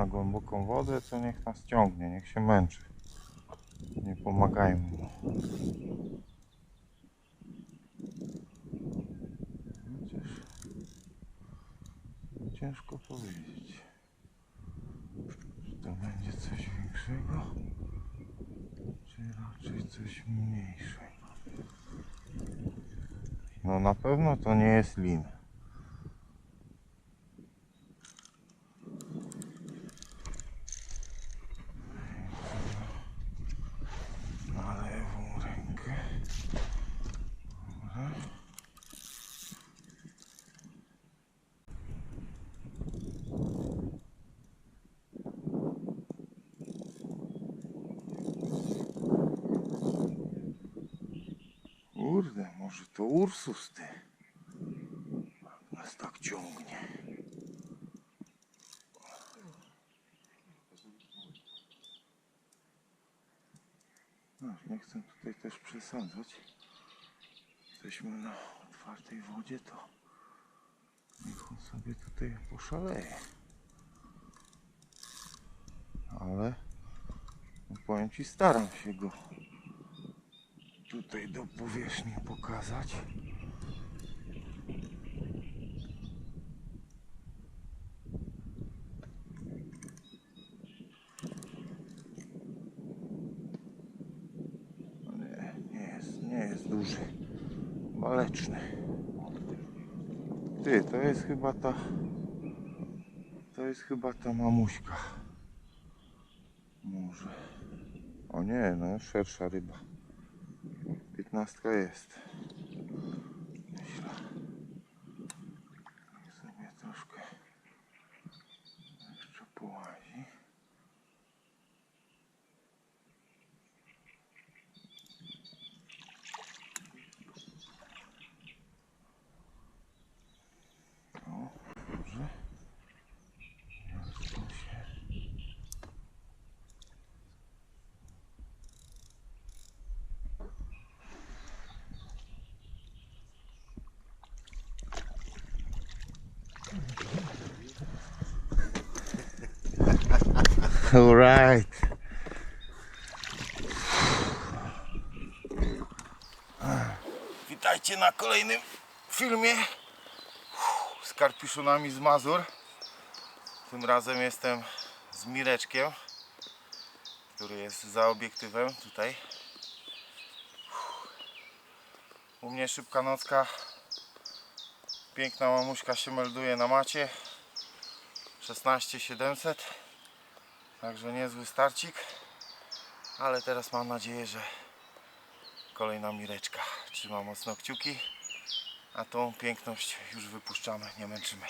na głęboką wodę, to niech nas ciągnie, niech się męczy. Nie pomagajmy mu. Chociaż ciężko powiedzieć. Czy to będzie coś większego, czy raczej coś mniejszego. No na pewno to nie jest lin. Dobra. Kurde, może to Ursus ty. Nas tak ciągnie. No, nie chcę tutaj też przesadzać. Jesteśmy na otwartej wodzie, to niech on sobie tutaj poszaleje. Ale no powiem Ci, staram się go tutaj do powierzchni pokazać. Nie jest duży. Maleczny. Ty, to jest chyba ta. To jest chyba ta mamuśka. Może. O nie, no szersza ryba. Piętnastka jest. Myślę. Niech sobie troszkę jeszcze połazi. O, dobrze. Już tu się All right. Witajcie na kolejnym filmie z karpiszonami z Mazur. Tym razem jestem z Mireczkiem, który jest za obiektywem tutaj. U mnie szybka nocka. Piękna mamuśka się melduje na macie. 16700. Także niezły starcik. Ale teraz mam nadzieję, że kolejna mireczka. Trzymam mocno kciuki. A tą piękność już wypuszczamy, nie męczymy.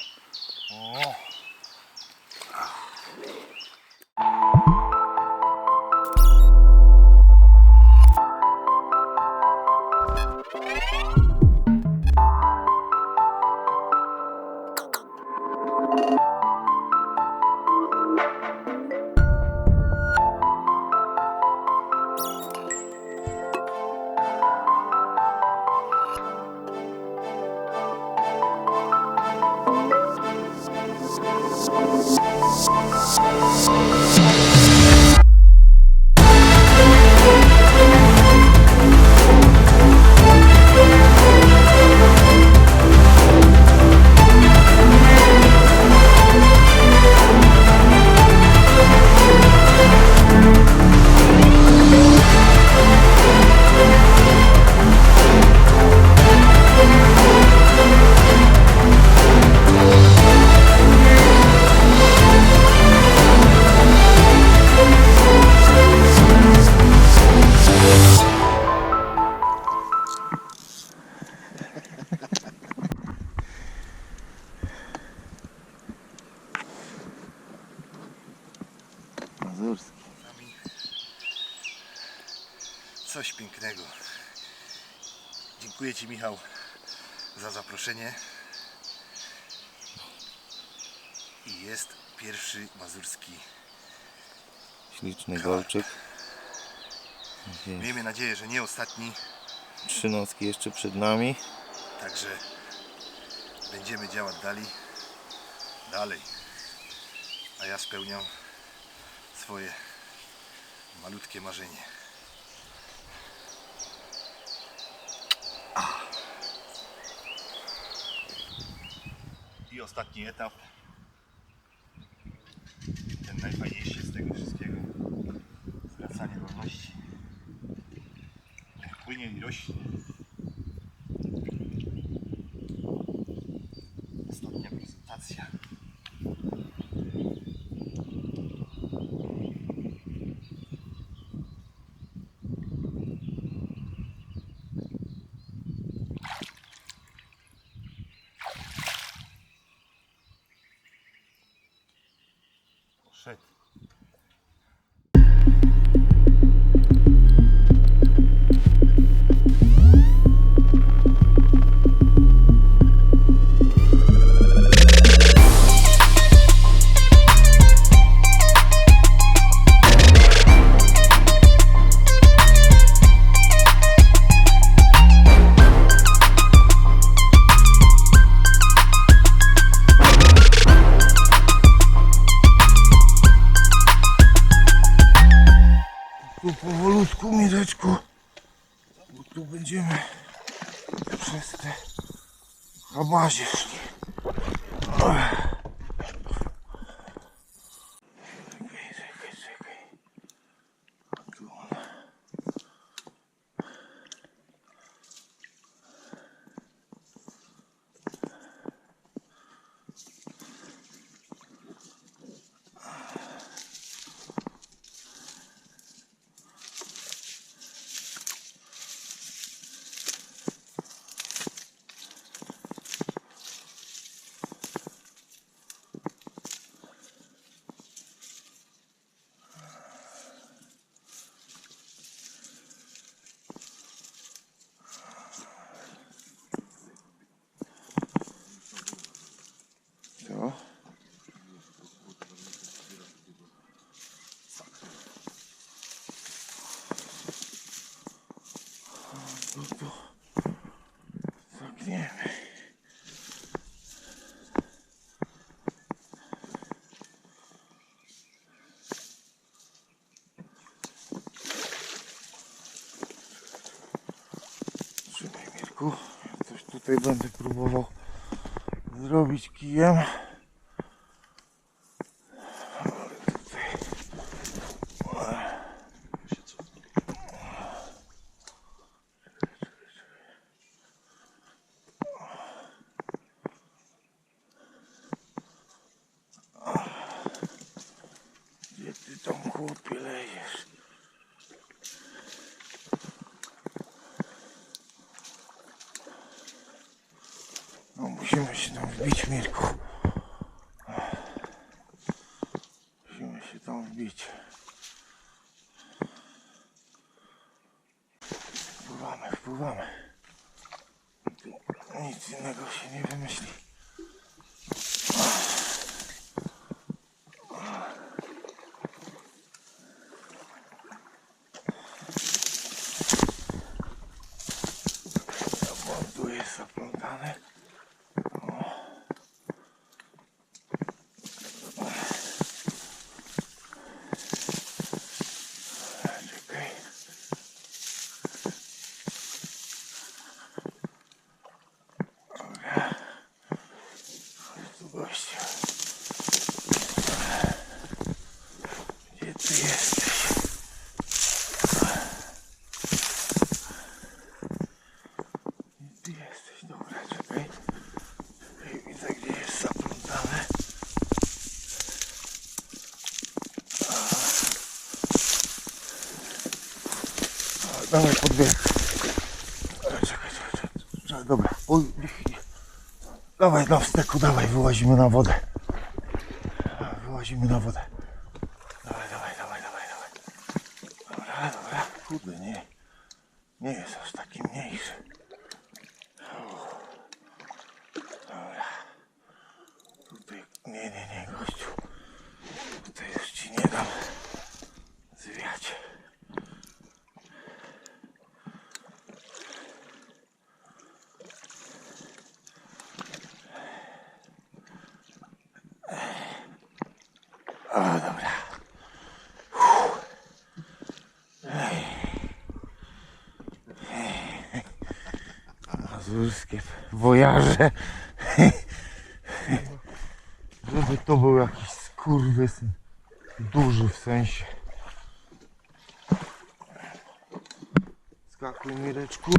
Miejmy nadzieję, że nie ostatni, Trzy nocki jeszcze przed nami. także będziemy działać dalej. Dalej. A ja spełniam twoje malutkie marzenie. I ostatni etap. Ten najfajniejszy z tego wszystkiego. Zwracanie wolności. Niech płynie i rośnie. Ostatnia prezentacja. Tutaj będę próbował zrobić kijem. Ale tutaj... Gdzie ty tam chłopie lejesz? No musimy się tam wbić, Mirku. Musimy się tam wbić. Wpływamy, wpływamy. Tu nic innego się nie wymyśli. Bo tu jest zaplątane. Czekaj. Dobra. Chodź tu gościu. Gdzie ty jesteś? Gdzie ty jesteś? Dobra, czekaj. Czekaj, widzę gdzie jest zaplątane. Dawaj podbieg. Czekaj, czekaj, czekaj. Dobra. Dawaj na wsteku, dawaj, wyłazimy na wodę. Wyłazimy na wodę. Dawaj, dawaj, dawaj, dawaj, dawaj. Dobra, dobra. Kurde, nie. Nie jest aż taki mniejszy. Dobra. Tutaj, nie, nie, nie, gościu. Tutaj już ci nie dam zwiać. A, Wszystkie wojarze. Żeby to był jakiś skurwysyn. Duży w sensie. Skakuj Mireczku.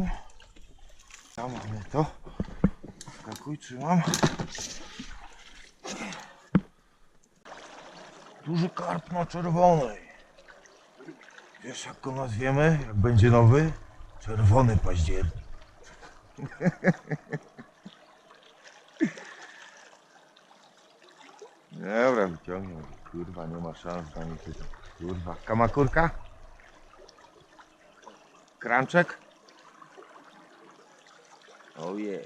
Tam mamy to. Skakuj, trzymam. Duży karp na czerwonej. Wiesz jak go nazwiemy, jak będzie nowy? Czerwony październik. Dobra, wyciągnę. Kurwa, nie ma szans na nic. Kurwa, kamakurka? Kranczek? Oje.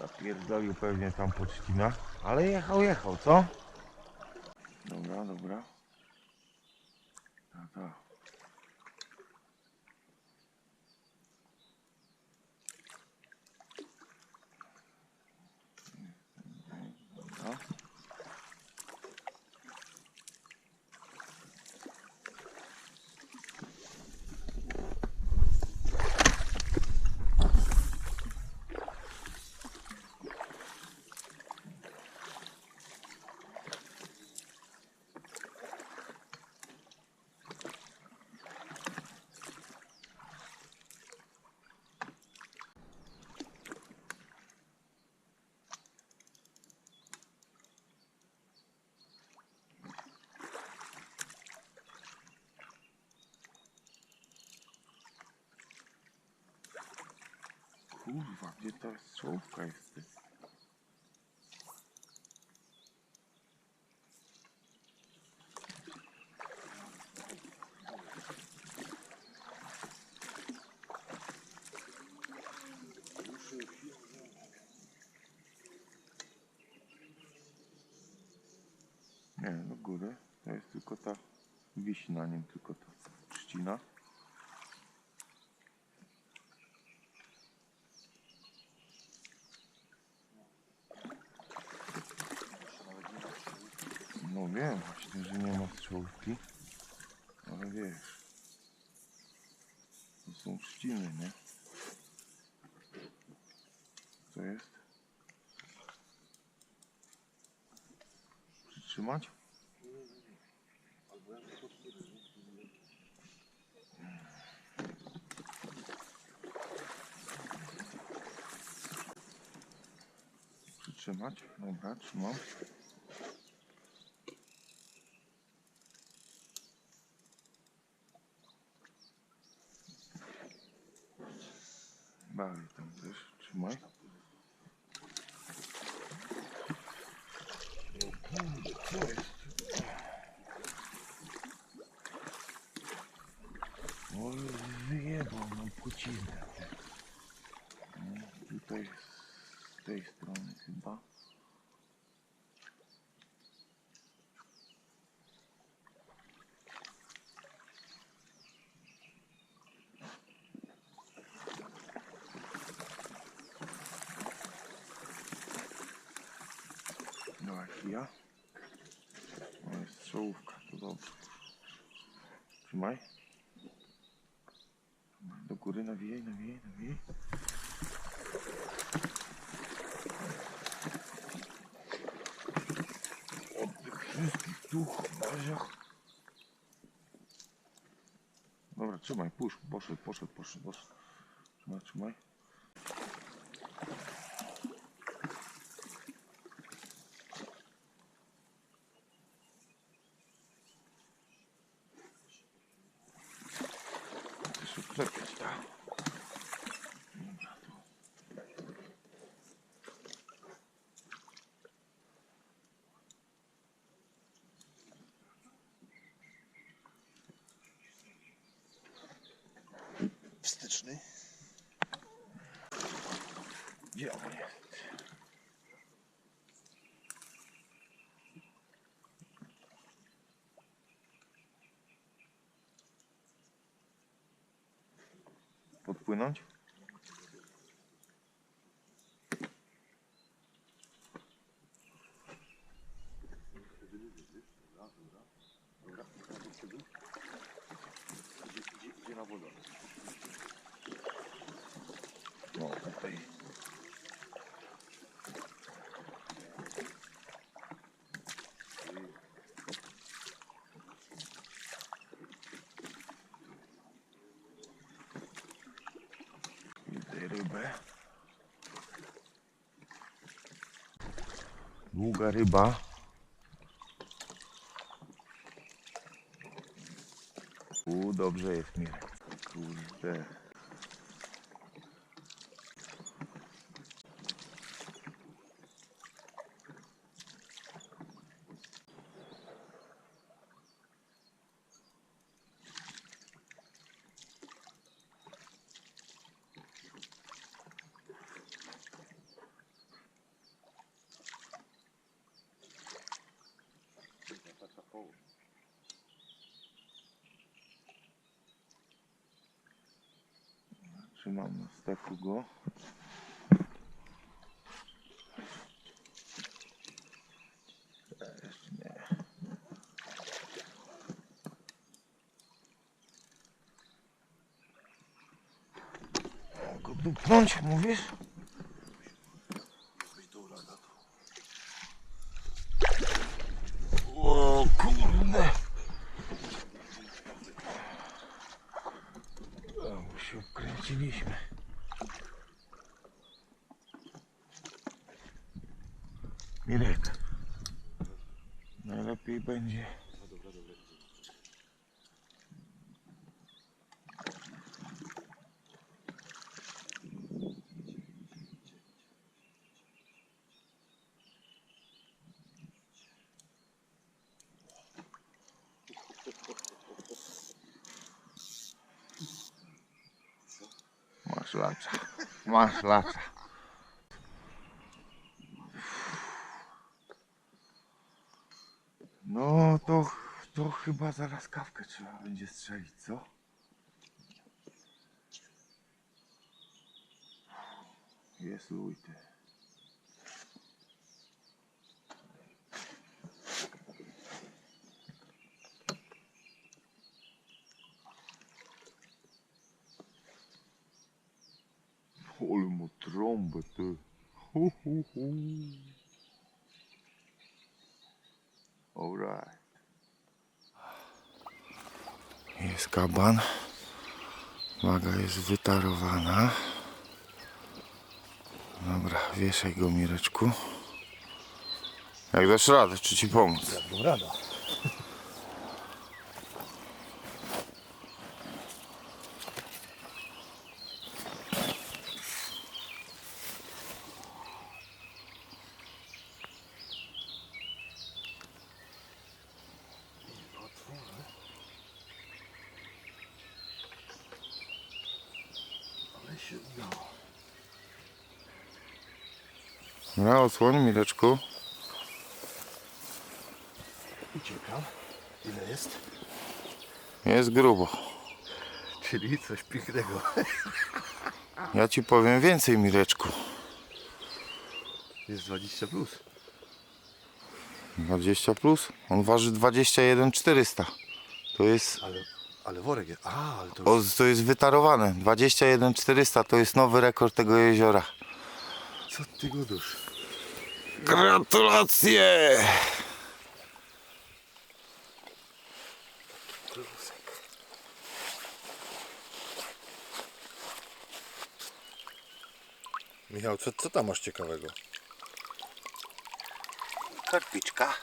Zapierdolił pewnie tam poczcina. Ale jechał, jechał, co? Dobra, dobra. Kurwa, gdzie ta strzałówka jest? ty? Nie, do góry. To jest tylko ta, wisi na nim tylko ta trzcina. No wiem właśnie, że nie ma strzałówki, ale wiesz, to są trzciny, nie? Co jest? Przytrzymać? Przytrzymać? Dobra, trzymam. Dalej tam też, trzymaj. Co jest? Oj, wyjebał nam płcinę. No, tutaj z tej strony chyba. Chwila. No jest strzałówka, to dobrze. Trzymaj. Do góry nawijaj, nawijaj, nawijaj. Od tych wszystkich tu baziach. Dobra, trzymaj, pusz, poszedł, poszedł, poszedł, poszedł. Trzymaj, trzymaj. Jeszcze przepchać, tak. Dobra, tu. Wstyczny. Gdzie on jest? Podpłynąć? Gdzie na wodę? rybę. Długa ryba. U, dobrze jest mi. Kurde. Trzymam na steku go. Dupnąć, mówisz? O kurde! O, się wkręciliśmy. Mirek. Najlepiej będzie. Masz lacza. Masz lacza. No to, to chyba zaraz kawkę trzeba będzie strzelić, co? Jest lujty. Ale mu trąbę, ty. Hu, hu, hu. Alright. Jest kaban. Waga jest wytarowana. Dobra, wieszaj go Mireczku. Jak dasz radę, czy ci pomóc? No rada. Ale się udało. Dobra, odsłoń Mireczku. Uciekam. Ile jest? Jest grubo. Czyli coś pięknego. Ja ci powiem więcej Mireczku. Jest 20 plus. 20 plus. On waży 21 400. To jest Ale, ale worek jest. A, ale to O, to jest wytarowane. 21 400 to jest nowy rekord tego jeziora. Co ty godusz? Gratulacje! Michał, co, co tam masz ciekawego? Karpiczka.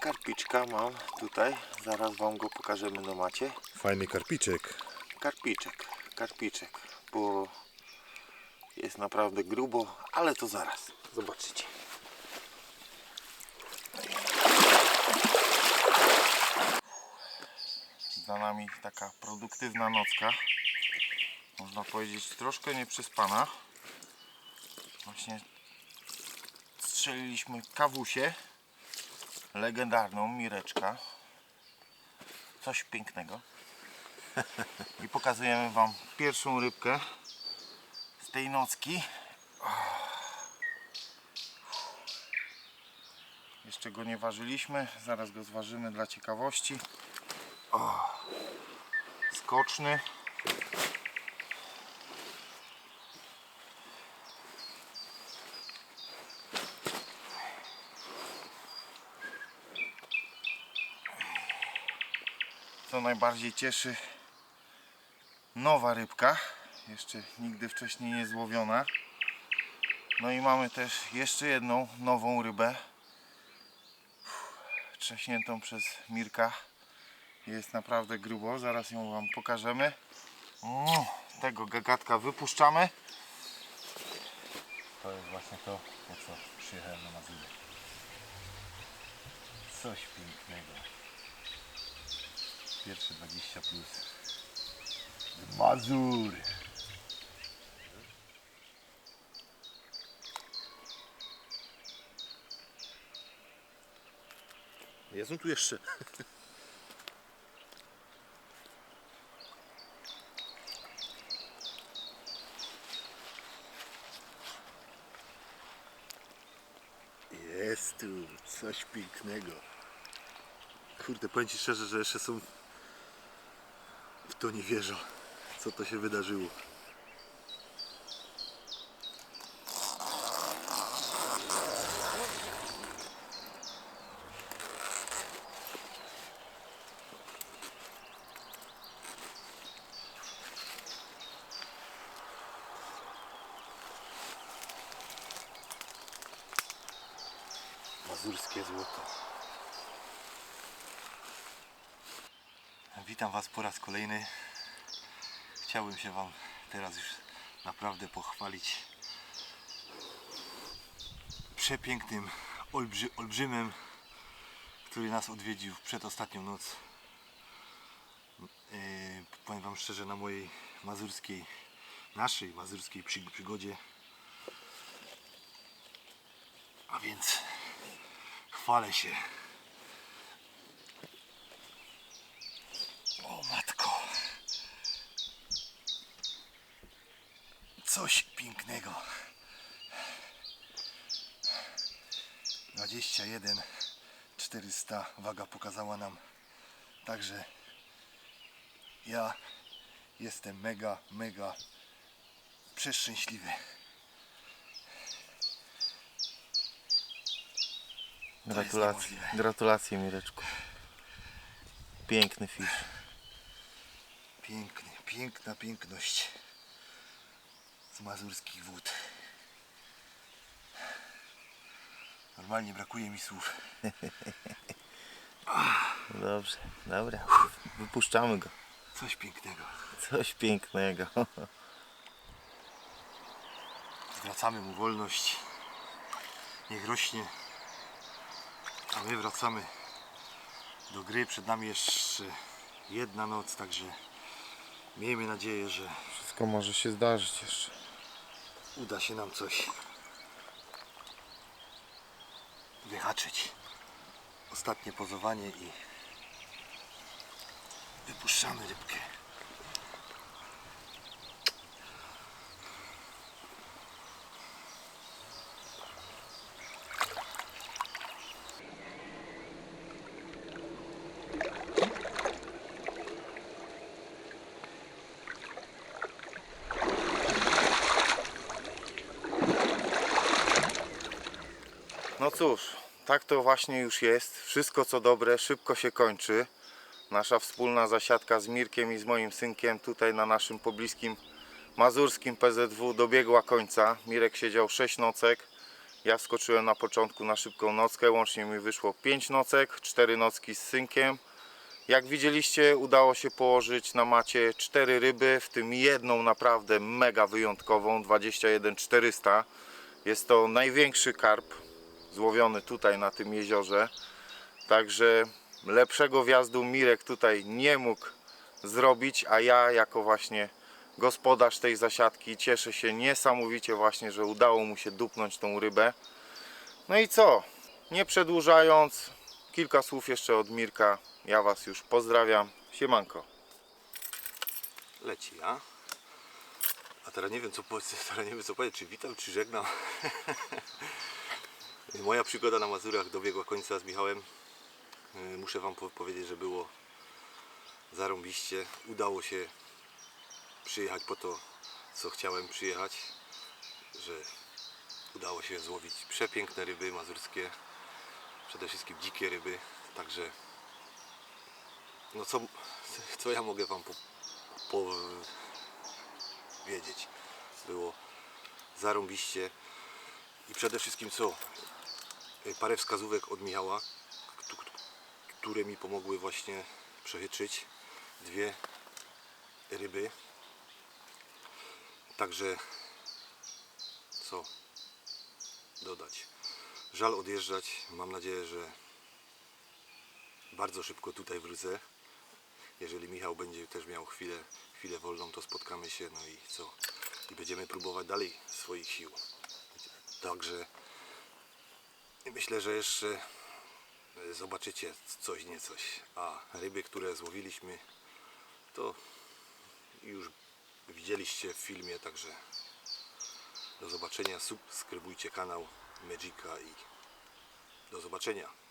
Karpiczka mam tutaj. Zaraz wam go pokażemy na macie. Fajny karpiczek. Karpiczek, karpiczek, bo jest naprawdę grubo, ale to zaraz. Zobaczycie. Za nami taka produktywna nocka. Można powiedzieć troszkę nieprzespana. Właśnie strzeliliśmy kawusie. Legendarną Mireczka. Coś pięknego. I pokazujemy Wam pierwszą rybkę tej nocki. Jeszcze go nie ważyliśmy, zaraz go zważymy dla ciekawości. O, skoczny. Co najbardziej cieszy, nowa rybka. Jeszcze nigdy wcześniej nie złowiona. No i mamy też jeszcze jedną nową rybę. Trzaśniętą przez Mirka. Jest naprawdę grubo, zaraz ją Wam pokażemy. Mm, Tego gagatka wypuszczamy. To jest właśnie to, po co przyjechałem na Mazury. Coś pięknego. Pierwsze 20 plus. Mazur. On tu jeszcze. Jest tu coś pięknego. Kurde, powiem Ci szczerze, że jeszcze są w to nie wierzą, co to się wydarzyło. Mazurskie złoto. Witam Was po raz kolejny. Chciałbym się Wam teraz już naprawdę pochwalić przepięknym olbrzy, olbrzymem, który nas odwiedził w przedostatnią noc. Yy, powiem Wam szczerze, na mojej mazurskiej, naszej mazurskiej przy, przygodzie. A więc chwalę się. O matko. Coś pięknego. 21 400 waga pokazała nam. Także ja jestem mega, mega przeszczęśliwy. Gratulacje, gratulacje Mireczku. Piękny fisz. Piękny, piękna piękność z mazurskich wód. Normalnie brakuje mi słów. Dobrze, dobra. Wypuszczamy go. Coś pięknego. Coś pięknego. Zwracamy mu wolność. Niech rośnie. A my wracamy do gry. Przed nami jeszcze jedna noc, także miejmy nadzieję, że Wszystko może się zdarzyć jeszcze. uda się nam coś wyhaczyć. Ostatnie pozowanie i wypuszczamy rybkę. No cóż, tak to właśnie już jest. Wszystko co dobre szybko się kończy. Nasza wspólna zasiadka z Mirkiem i z moim synkiem tutaj na naszym pobliskim mazurskim PZW dobiegła końca. Mirek siedział 6 nocek. Ja wskoczyłem na początku na szybką nockę. Łącznie mi wyszło 5 nocek, 4 nocki z synkiem. Jak widzieliście, udało się położyć na macie 4 ryby, w tym jedną naprawdę mega wyjątkową 21 400. Jest to największy karp złowiony tutaj na tym jeziorze. Także lepszego wjazdu Mirek tutaj nie mógł zrobić, a ja jako właśnie gospodarz tej zasiadki cieszę się niesamowicie właśnie, że udało mu się dupnąć tą rybę. No i co? Nie przedłużając, kilka słów jeszcze od Mirka. Ja Was już pozdrawiam. Siemanko. Leci, a? A teraz nie wiem co, po- teraz nie wiem co powiedzieć, czy witam, czy żegnam. Moja przygoda na Mazurach dobiegła końca z Michałem. Yy, Muszę Wam po- powiedzieć, że było zarąbiście. Udało się przyjechać po to, co chciałem przyjechać. Że udało się złowić przepiękne ryby mazurskie. Przede wszystkim dzikie ryby. Także no co, co ja mogę Wam po, po, powiedzieć. Było zarąbiście i przede wszystkim co? Y, Parę wskazówek od Michała, któ- któ- które mi pomogły właśnie przechytrzyć dwie ryby. Także co dodać? Żal odjeżdżać. Mam nadzieję, że bardzo szybko tutaj wrócę. Jeżeli Michał będzie też miał chwilę, chwilę wolną, to spotkamy się, no i co? I będziemy próbować dalej swoich sił. Także myślę, że jeszcze e, zobaczycie coś niecoś. A ryby, które złowiliśmy, to już widzieliście w filmie, także do zobaczenia. Subskrybujcie kanał Magica i do zobaczenia.